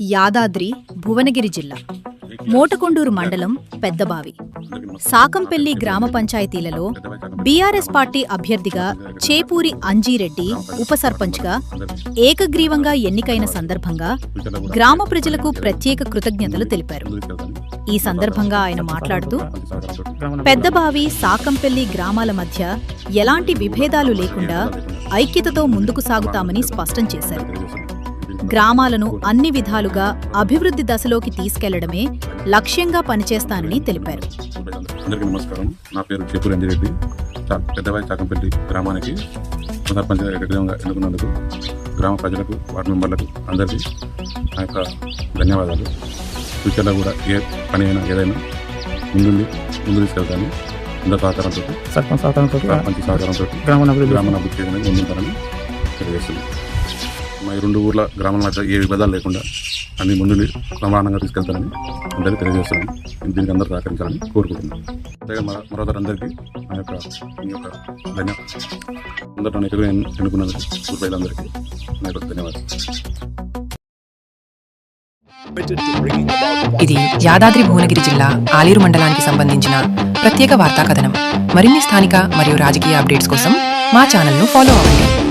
యాదాద్రి భువనగిరి జిల్లా. మోటకొండూరు మండలం పెద్దబావి. సాకంపెల్లి గ్రామ పంచాయతీలలో బీఆర్ఎస్ పార్టీ అభ్యర్థిగా చేపూరి అంజీరెడ్డి ఉప సర్పంచ్గా ఏకగ్రీవంగా ఎన్నికైన సందర్భంగా గ్రామ ప్రజలకు ప్రత్యేక కృతజ్ఞతలు తెలిపారు. ఈ సందర్భంగా ఆయన మాట్లాడుతూ పెద్దబావి సాకంపెల్లి గ్రామాల మధ్య ఎలాంటి విభేదాలు లేకుండా ఐక్యతతో ముందుకు సాగుతామని స్పష్టం చేశారు. గ్రామాలను అన్ని విధాలుగా అభివృద్ధి దశలోకి తీసుకెళ్ళడమే లక్ష్యంగా పనిచేస్తానని తెలిపారు. అందరికీ నమస్కారం. నా పేరు చేపూరి అంజిరెడ్డి పెద్దవాయి చాకంపల్లి గ్రామానికి సర్పంచ్గా ఎన్నుకున్నందుకు గ్రామ ప్రజలకు వార్డు మెంబర్లకు అందరికీ నా యొక్క ధన్యవాదాలు. ఫ్యూచర్లో కూడా ఏ పని అయినా ఏదైనా ముందుండి ముందు తీసుకెళ్తాను. అందరి సహకారంతో సర్పంచ్ సహకారంతో సర్పంచ్ సహకారంతో గ్రామీణ అభివృద్ధి అభివృద్ధి చేయడానికి ముందుంటారని తెలియజేస్తుంది మా రెండు ఊర్ల గ్రామాల మధ్య ఏ విభేదాలు లేకుండా అన్ని ముందు సమానంగా తీసుకెళ్తారని అందరికీ తెలియజేస్తున్నాను. దీనికి అందరూ సహకరించాలని కోరుకుంటున్నాను. అంతేగా మరో మరోసారి అందరికీ నా యొక్క మీ యొక్క ధన్యవాదాలు అందరూ నన్ను ఎక్కువగా ఎన్ను- ఎన్నుకున్నందుకు ఊరు నా యొక్క ధన్యవాదాలు. ఇది యాదాద్రి భువనగిరి జిల్లా ఆలేరు మండలానికి సంబంధించిన ప్రత్యేక వార్తా కథనం మరిన్ని స్థానిక మరియు రాజకీయ అప్డేట్స్ కోసం మా ఛానల్ను ఫాలో అవ్వండి.